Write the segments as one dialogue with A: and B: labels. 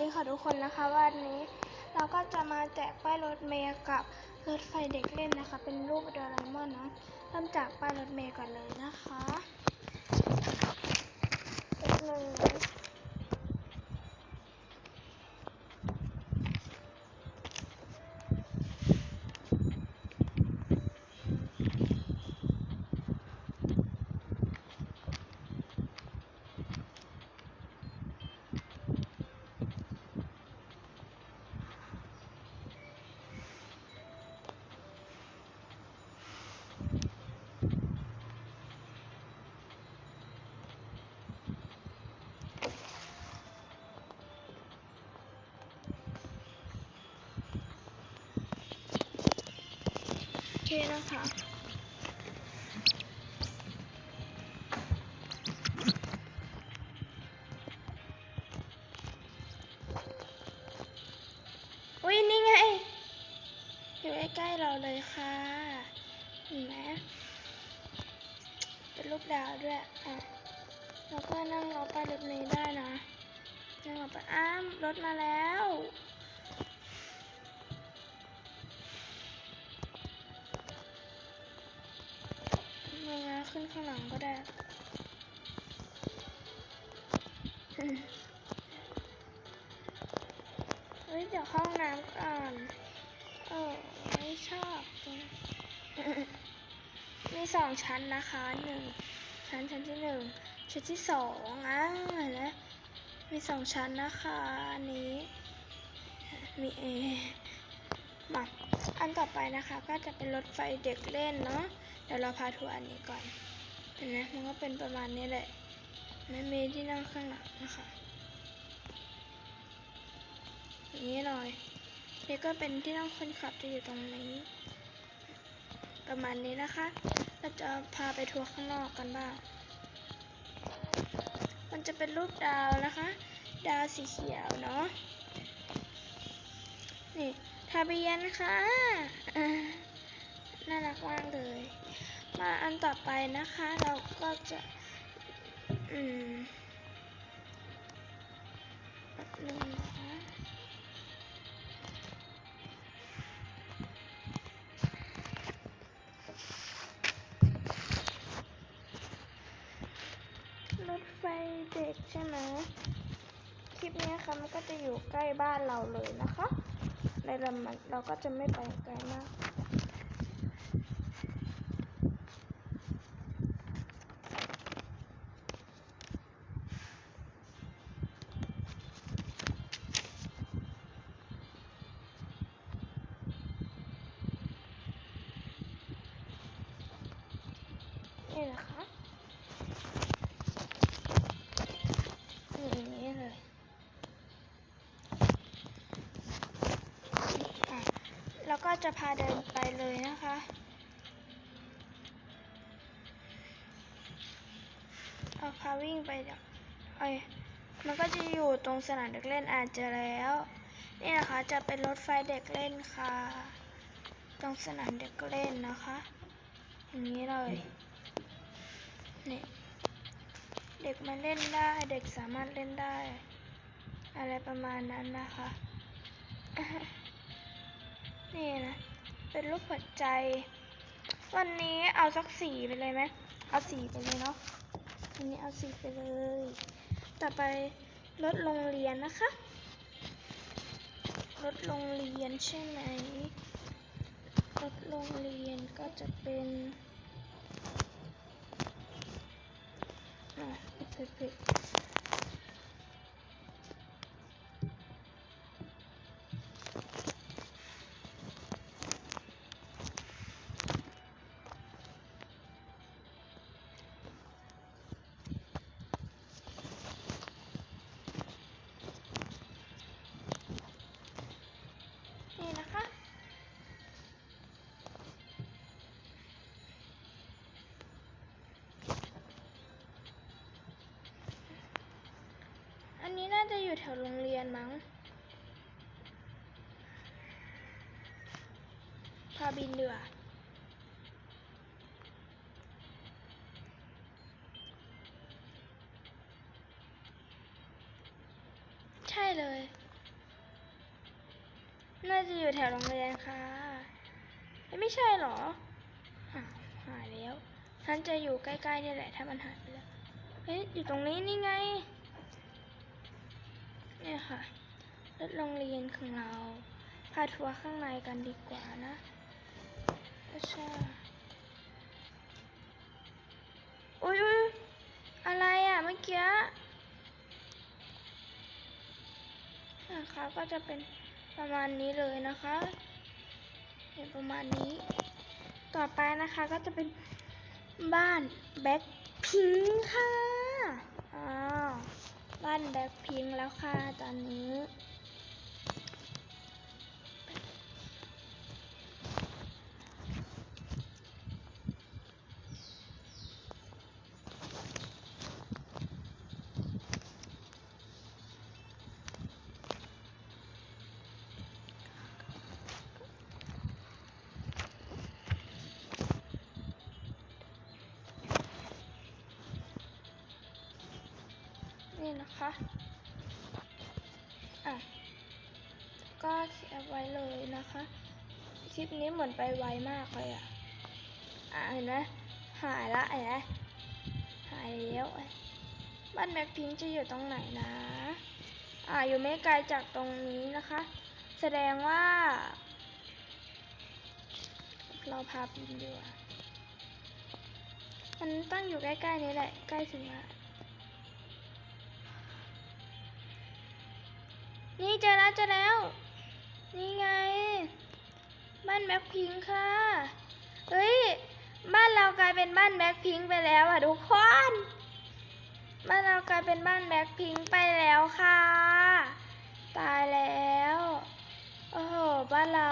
A: ดีค่ะทุกคนนะคะวันนี้เราก็จะมาแจกป้ายรถเมล์กับรถไฟเด็กเล่นนะคะ เป็นรูปโดราเอมอนนะเริ่มจากป้ายรถเมล์ก่อนเลยนะคะหนึ่ง นะคะอุ้ยนี่ไง อยู่ใกล้ๆเราเลยค่ะ เห็นไหมเป็นรูปดาวด้วย อะ แล้วก็นั่งรอป้ายรถเมล์ได้นะ นั่งรอไปอ้ามรถมาแล้ว ขึ้นข้างหลังก็ได้เฮ้ยเดี๋ยวห้องน้ำก่อนเออไม่ชอบตรงมีสองชั้นนะคะหนึ่งชั้นชั้นที่หนึ่งชั้นที่สองอะแล้วมีสองชั้นนะคะอันนี้มีเอมาอันต่อไปนะคะก็จะเป็นรถไฟเด็กเล่นเนาะ เดี๋ยวเราพาทัวร์อันนี้ก่อนเห็นไหมมันก็เป็นประมาณนี้แหละไม่มีที่นั่งข้างหลังนะคะอย่างนี้หน่อยนี่ก็เป็นที่นั่งคนขับจะอยู่ตรงนี้ ประมาณนี้นะคะ เราจะพาไปทัวร์ข้างนอกกันบ้าง มันจะเป็นรูปดาวนะคะ ดาวสีเขียวเนาะ นี่ทะเบียนค่ะ น่ารักมากเลย มาอันต่อไปนะคะ เราก็จะอืมแป๊บนึงนะคะรถไฟเด็กใช่ไหมคลิปนี้ค่ะมันก็จะอยู่ใกล้บ้านเราเลยนะคะ ในลำมันเราก็จะไม่ไปไกลมาก นี่นะคะนี่อย่างนี้เลยอะแล้วก็ จะพาเดินไปเลยนะคะเอาพาวิ่งไปเดี๋ยวเอ้ยมันก็จะอยู่ตรงสนามเด็กเล่นอาจจะแล้ว นี่นะคะจะเป็นรถไฟเด็กเล่นค่ะ ตรงสนามเด็กเล่นนะคะ อย่างนี้เลย นี่ เด็กมาเล่นได้ เด็กสามารถเล่นได้ อะไรประมาณนั้นนะคะ นี่นะ เป็นรูปหัวใจ วันนี้เอาสักสีไปเลยไหมเอาสีไปเลยเนาะวันนี้เอาสีไปเลย ต่อไปรถโรงเรียนนะคะรถโรงเรียนใช่ไหมรถโรงเรียนก็จะเป็นอะผิดผิด นี้น่าจะอยู่แถวโรงเรียนมั้ง พาบินเดือใช่เลย น่าจะอยู่แถวโรงเรียนค่ะ ไม่ใช่เหรออ้าหายแล้วฉันจะอยู่ใกล้ๆนี่แหละถ้ามันหายไปแล้ว เฮ้ย อยู่ตรงนี้นี่ไง เนี่ยค่ะรถโรงเรียนของเรา พาทัวร์ข้างในกันดีกว่านะใช่อุ้ยอุ้ยอะไรอะเมื่อกี้นะคะก็จะเป็นประมาณนี้เลยนะคะเห็นประมาณนี้ ต่อไปนะคะก็จะเป็นบ้านแบ็คพิงค์ค่ะ บ้านแบ็คพิงแล้วค่ะตอนนี้ นี่นะคะ อะ ก็เสียบไว้เลยนะคะ คลิปนี้เหมือนไปไวมากเลยอะ อะเห็นไหมหายละเห็นไหมหายแล้วบ้านแบ็คพิงค์จะอยู่ตรงไหนนะ อ่าอยู่ไม่ไกลจากตรงนี้นะคะ แสดงว่า เราพาไปดูดีกว่ามันตั้งอยู่ใกล้ๆนี้แหละ ใกล้ถึงละ นี่เจอแล้วเจอแล้ว นี่ไง บ้านแบ็คพิงค์ค่ะ เฮ้ย บ้านเรากลายเป็นบ้านแบ็คพิงค์ไปแล้วอะทุกคน บ้านเรากลายเป็นบ้านแบ็คพิงค์ไปแล้วค่ะ ตายแล้ว โอ้โห บ้านเรา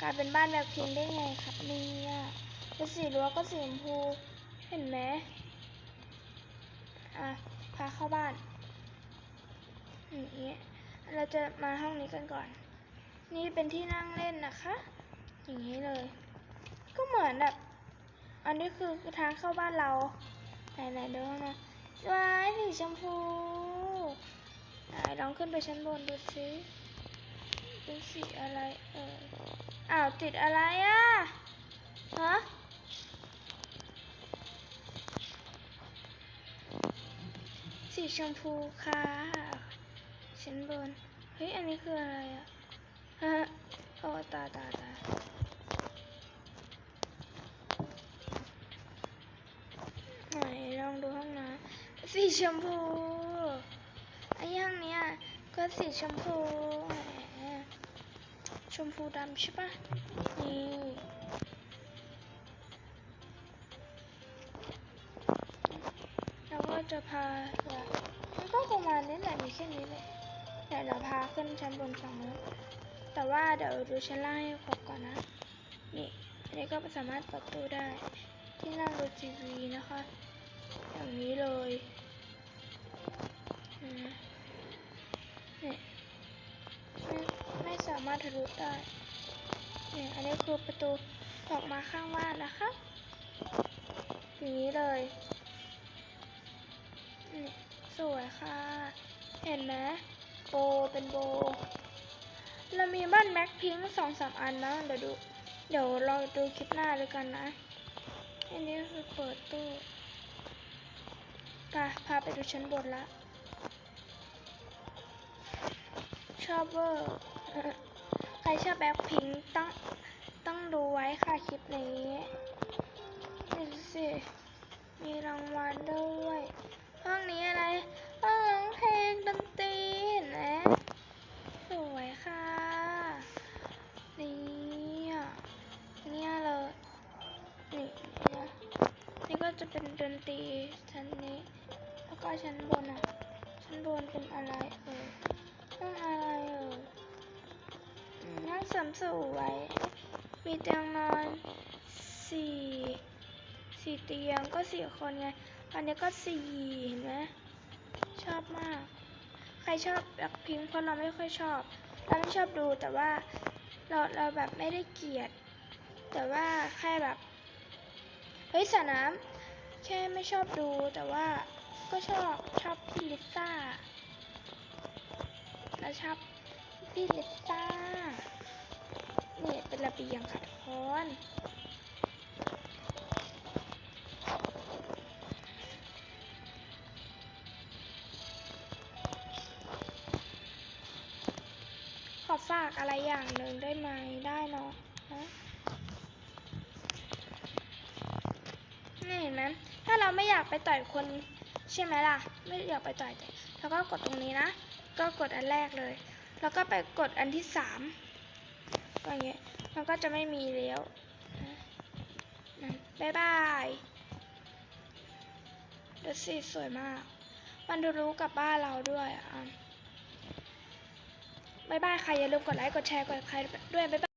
A: กลายเป็นบ้านแบ็คพิงค์ได้ไงครับเนี่ยแล้วสีรั้วก็สีชมพู เห็นไหมอะพาเข้าบ้านอย่างนี้ เราจะมาห้องนี้กันก่อน นี่เป็นที่นั่งเล่นนะคะ อย่างนี้เลย ก็เหมือนแบบ อันนี้คือทางเข้าบ้านเรา ไหนไหนๆดูข้างในะว้ายสีชมพูไหนลองขึ้นไปชั้นบนดูสิเป็นสีอะไรเอออ้าวติดอะไรอะฮะสีชมพูค่ะ ชั้นบน เฮ้ย อันนี้คืออะไรอะฮะโอ้ตาตาตาไหนลองดูห้องน้ำสีชมพูไอ้ห้องเนี้ยก็สีชมพูแหมชมพูดำใช่ปะนี่แล้วก็จะพาละมันก็ประมาณนี้แหละมีแค่นี้เลย เดี๋ยวเราพาขึ้นชั้นบนฝั่งนู้นแต่ว่าเดี๋ยวดูชั้นล่างให้ครบก่อนนะ นี่อันนี้ก็สามารถเปิดตู้ได้ ที่นั่งดูทีวีนะคะ อย่างนี้เลยเห็นไหมนี่ไม่ไม่สามารถทะลุได้เนี่ยอันนี้คือประตูออกมาข้างบ้านนะคะอย่างนี้เลยนี่สวยค่ะ เห็นไหม โบเป็นโบ เรามีบ้านแม็กพิงค์สองสามอันนะเดี๋ยวดู เดี๋ยวเราดูคลิปหน้าด้วยกันนะ อันนี้คือเปิดตู้ไปพาไปดูชั้นบนละชอบเวอร์ใครชอบแบ็คพิงค์ต้องต้องดูไว้ค่ะคลิปนี้นี่ดูสิมีรางวัลด้วย ห้องนี้อะไร ห้องร้องเพลงดนตรีเห็นไหมสวยค่ะ นี่อะเนี่ยเลย นี่นะ นี่ก็จะเป็นดนตรีชั้นนี้ แล้วก็ชั้นบนอะ ชั้นบนเป็นอะไรเอ่ยห้องอะไรเอ่ยอืมห้องเสริมสวย มีเตียงนอนสี่สี่เตียงก็สี่คนไงอันนี้ก็สี่เห็นไหมชอบมาก ใครชอบแบบพิงค์เพราะเราไม่ค่อยชอบ เราไม่ชอบดูแต่ว่าเราเราแบบไม่ได้เกลียด แต่ว่าแค่แบบเฮ้ยสระน้ำ แค่ไม่ชอบดูแต่ว่าก็ชอบชอบพี่ลิซ่า แล้วชอบพี่ลิซ่าเนี่ยเป็นระเบียงค่ะทุกคนขอฝากอะไรอย่างหนึ่งได้ไหมได้เนาะนะนี่เห็นไหม เราไม่อยากไปต่อยคนใช่ไหมล่ะ ไม่อยากไปต่อยแต่แล้วก็กดตรงนี้นะ ก็กดอันแรกเลย แล้วก็ไปกดอันที่สามก็อย่างเงี้ย มันก็จะไม่มีแล้วบ๊ายบายดูสิสวยมาก มันดูรู้กับบ้านเราด้วยอะบายบายค่ะอย่าลืมกดไลค์ กดแชร์ กดใครด้วยบ๊ายบาย